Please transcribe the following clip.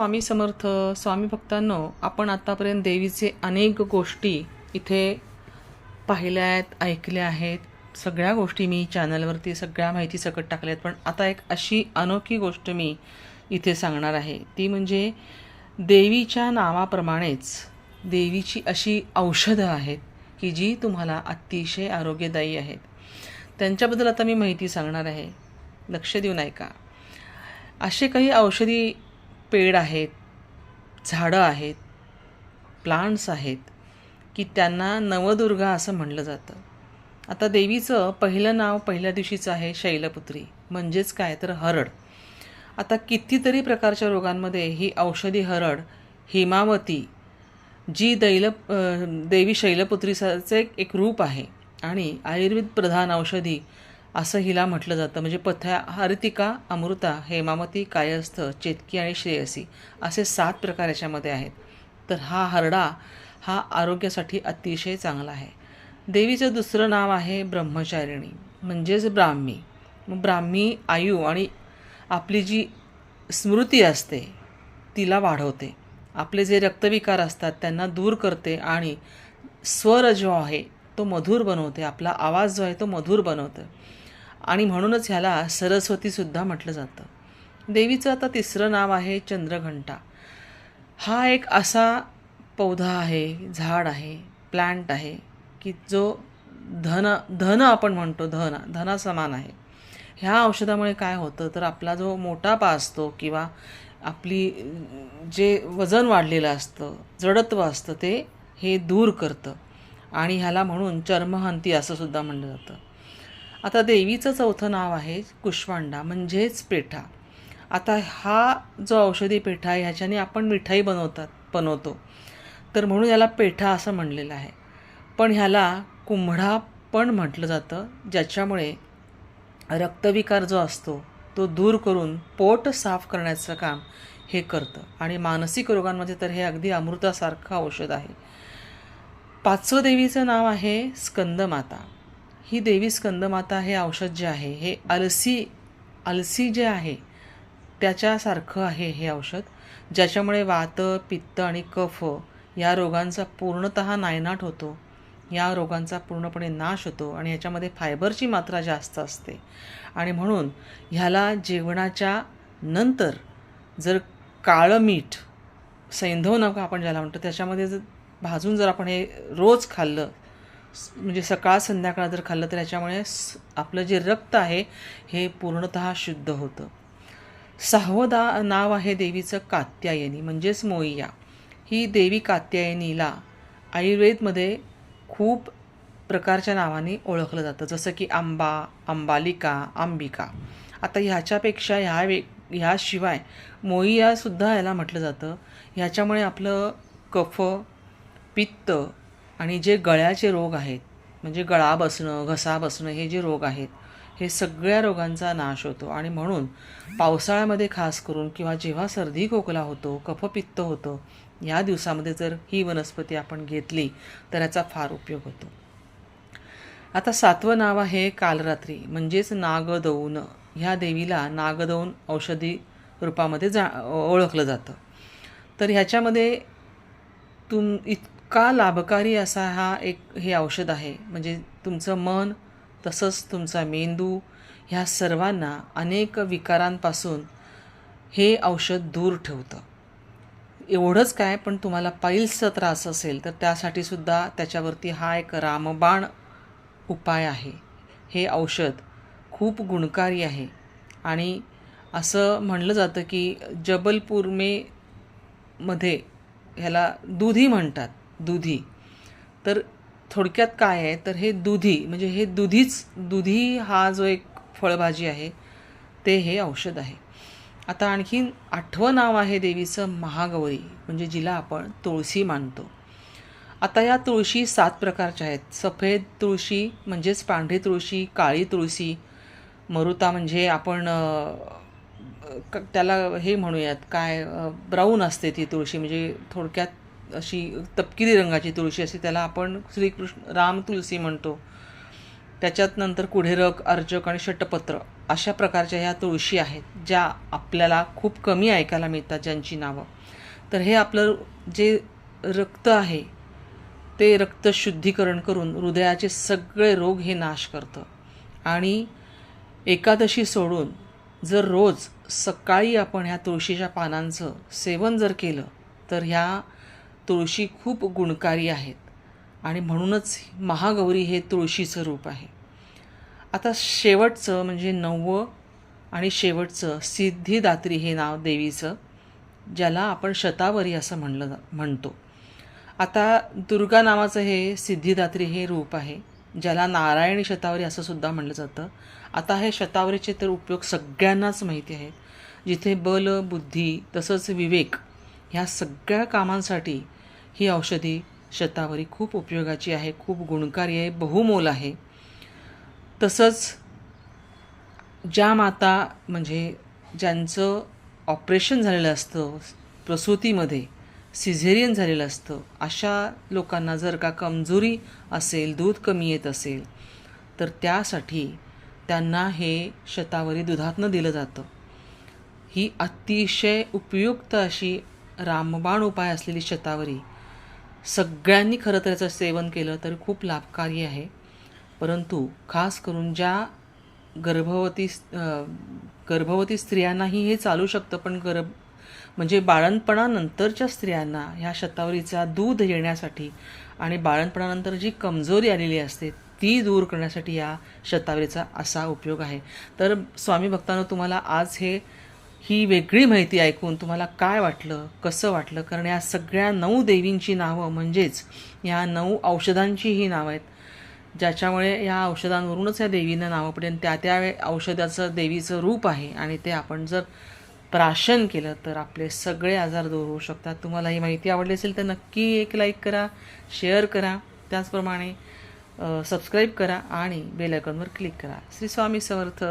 स्वामी समर्थ स्वामी भक्तांनो आपण आतापर्यंत देवीचे अनेक गोष्टी इथे पाहिल्या आहेत ऐकल्या आहेत. सगळ्या गोष्टी मी चॅनलवरती सगळ्या माहिती सकट टाकल्या आहेत. पण आता एक अशी अनोखी गोष्ट मी इथे सांगणार आहे. ती म्हणजे देवीच्या नावाप्रमाणेच देवीची अशी औषधं आहेत की जी तुम्हाला अतिशय आरोग्यदायी आहेत. त्यांच्याबद्दल आता मी माहिती सांगणार आहे. लक्ष देऊन ऐका असे काही औषधी पेड आहेत झाडं आहेत प्लांट्स आहेत की त्यांना नवदुर्गा असं म्हणलं जातं. आता देवीचं पहिलं नाव पहिल्या दिवशीचं आहे शैलपुत्री म्हणजेच काय तर हरड. आता कितीतरी प्रकारच्या रोगांमध्ये ही औषधी हरड हिमावती जी दैल देवी शैलपुत्रीचं एक रूप आहे. आणि आयुर्वेद प्रधान औषधी असं हिला म्हटलं जातं. म्हणजे पथ्या हरितिका अमृता हेमामती कायस्थ चेतकी आणि श्रेयसी असे सात प्रकार याच्यामध्ये आहेत. तर हा हरडा हा आरोग्यासाठी अतिशय चांगला आहे. देवीचं दुसरं नाव आहे ब्रह्मचारिणी. म्हणजेच ब्राह्मी. ब्राह्मी आयु आणि आपली जी स्मृती असते तिला वाढवते. आपले जे रक्तविकार असतात त्यांना दूर करते आणि स्वर जो आहे तो मधुर बनवते. आपला आवाज जो आहे तो मधुर बनवतं. आणि म्हणूनच ह्याला सरस्वतीसुद्धा म्हटलं जातं. देवीचं आता तिसरं नाव आहे चंद्रघंटा. हा एक असा पौधा आहे झाड आहे प्लॅन्ट आहे की जो धन धन आपण म्हणतो धन धना समान आहे. ह्या औषधामुळे काय होतं तर आपला जो मोटापा असतो किंवा आपली जे वजन वाढलेलं असतं जडत्व असतं ते हे दूर करतं. आणि ह्याला म्हणून चर्महंती असं सुद्धा म्हणलं जातं. आता देवीचं चौथं नाव आहे कुष्मांडा म्हणजेच पेठा. आता हा जो औषधी पेठा आहे ह्याच्याने आपण मिठाई बनवतात बनवतो. तर म्हणून याला पेठा असं म्हणलेलं आहे. पण ह्याला कुंभडा पण म्हटलं जातं ज्याच्यामुळे रक्तविकार जो असतो तो दूर करून पोट साफ करण्याचं काम हे करतं. आणि मानसिक रोगांमध्ये तर हे अगदी अमृतासारखं औषध आहे. पाचवं देवीचं नाव आहे स्कंदमाता. ही देवी स्कंदमाता हे औषध जे आहे हे अलसी अलसी जे आहे त्याच्यासारखं आहे हे औषध ज्याच्यामुळे वात पित्त आणि कफ या रोगांचा पूर्णत नायनाट होतो. या रोगांचा पूर्णपणे नाश होतो आणि याच्यामध्ये फायबरची मात्रा जास्त असते. आणि म्हणून ह्याला जेवणाच्या नंतर जर काळं मीठ सैंधव नका आपण ज्याला म्हणतो त्याच्यामध्ये जर भाजून जर आपण हे रोज खाल्लं म्हणजे सकाळ संध्याकाळ जर खाल्लं तर याच्यामुळे आपलं जे रक्त आहे हे पूर्णतः शुद्ध होतं. सहावदा नाव आहे देवीचं कात्यायनी म्हणजेच मोईया ही देवी कात्यायनीला आयुर्वेदमध्ये खूप प्रकारच्या नावाने ओळखलं जातं. जसं की आंबा अंबालिका आंबिका. आता ह्याच्यापेक्षा ह्या वे ह्याशिवाय मोईयासुद्धा याला म्हटलं जातं. ह्याच्यामुळे आपलं कफ पित्त आणि जे गळ्याचे रोग आहेत म्हणजे गळा बसणं घसा बसणं हे जे रोग आहेत हे सगळ्या रोगांचा नाश होतो. आणि म्हणून पावसाळ्यामध्ये खास करून किंवा जेव्हा सर्दी खोकला होतो कफपित्त होतं या दिवसामध्ये जर ही वनस्पती आपण घेतली तर याचा फार उपयोग होतो. आता सातवं नाव आहे कालरात्री म्हणजेच नागदौन. ह्या देवीला नागदौन औषधी रूपामध्ये जा ओळखलं जातं. तर ह्याच्यामध्ये तुम इतका लाभकारी असा हा एक हे औषध आहे. म्हणजे तुमचं मन तसंच तुमचा मेंदू ह्या सर्वांना अनेक विकारांपासून हे औषध दूर ठेवतं. एवढंच काय पण तुम्हाला पाईल्सचा त्रास असेल तर त्यासाठी सुद्धा त्याच्यावरती हा एक रामबाण उपाय आहे. हे औषध खूप गुणकारी आहे. आणि असं म्हणलं जातं की जबलपूर मे मध्ये ह्याला दुधी म्हणतात. दुधी. तर थोडक्यात काय आहे? तर हे दुधी म्हणजे हे दुधीच दुधी हा जो एक फळभाजी आहे ते हे औषध आहे. आता आणखीन आठवं नाव आहे देवीचं महागौरी म्हणजे जिला आपण तुळशी मानतो. आता या तुळशी सात प्रकारच्या आहेत. सफेद तुळशी म्हणजेच पांढरी तुळशी काळी तुळशी मरुता म्हणजे आपण क- त्याला हे म्हणूयात काय ब्राऊन असते ती तुळशी म्हणजे थोडक्यात अशी तपकिरी रंगाची तुळशी असते त्याला आपण श्रीकृष्ण राम तुलसी म्हणतो. त्याच्यात नंतर कुढेरक अर्जक आणि षटपत्र अशा प्रकारच्या ह्या तुळशी आहेत ज्या आपल्याला खूप कमी ऐकायला मिळतात ज्यांची नावं. तर हे आपलं जे रक्त आहे ते रक्त शुद्धीकरण करून हृदयाचे सगळे रोग हे नाश करतं. आणि एकादशी सोडून जर रोज सकाळी आपण ह्या तुळशीच्या पानांचं सेवन जर केलं तर ह्या तुळशी खूप गुणकारी आहेत. आणि म्हणूनच महागौरी हे तुळशीचं रूप आहे. आता शेवटचं म्हणजे नववं आणि शेवटचं सिद्धिदात्री हे नाव देवीचं ज्याला आपण शतावरी असं म्हणलं जा म्हणतो. आता दुर्गा नावाचं हे सिद्धिदात्री हे रूप आहे ज्याला नारायणी शतावरी असं सुद्धा म्हणलं जातं. आता हे शतावरीचे तर उपयोग सगळ्यांनाच माहिती आहेत. जिथे बल बुद्धी तसंच विवेक ह्या सगळ्या कामांसाठी ही औषधी शतावरी खूप उपयोगाची आहे खूप गुणकारी आहे बहुमोल आहे. तसंच ज्या माता म्हणजे ज्यांचं ऑपरेशन झालेलं असतं प्रसूतीमध्ये सिझेरियन झालेलं असतं अशा लोकांना जर का कमजोरी असेल दूध कमी येत असेल तर त्यासाठी त्यांना हे शतावरी दुधातनं दिलं जातं. ही अतिशय उपयुक्त अशी रामबाण उपाय असलेली शतावरी सगळ्यांनी खरं तर याचं सेवन केलं तर खूप लाभकारी आहे. परंतु खास करून ज्या गर्भवती गर्भवती स्त्रियांनाही हे चालू शकतं पण गर्भ म्हणजे बाळणपणानंतरच्या स्त्रियांना ह्या शतावरीचा दूध येण्यासाठी आणि बाळणपणानंतर जी कमजोरी आलेली असते ती दूर करण्यासाठी या शतावरीचा असा उपयोग आहे. तर स्वामी भक्तांनो तुम्हाला आज हे ही वेगळी माहिती ऐकून तुम्हाला काय वाटलं कसं वाटलं? कारण या सगळ्या नऊ देवींची नावं म्हणजेच या नऊ औषधांची ही नावं आहेत. ज्याच्यामुळे या औषधांवरूनच या देवींना नावं पडेल. त्या त्या औषधाचं देवीचं रूप आहे. आणि ते आपण जर प्राशन केलं तर आपले सगळे आजार दूर होऊ शकतात. तुम्हाला ही माहिती आवडली असेल तर नक्की एक लाईक करा शेअर करा. त्याचप्रमाणे सबस्क्राईब करा आणि बेल आयकॉनवर क्लिक करा. श्री स्वामी समर्थ.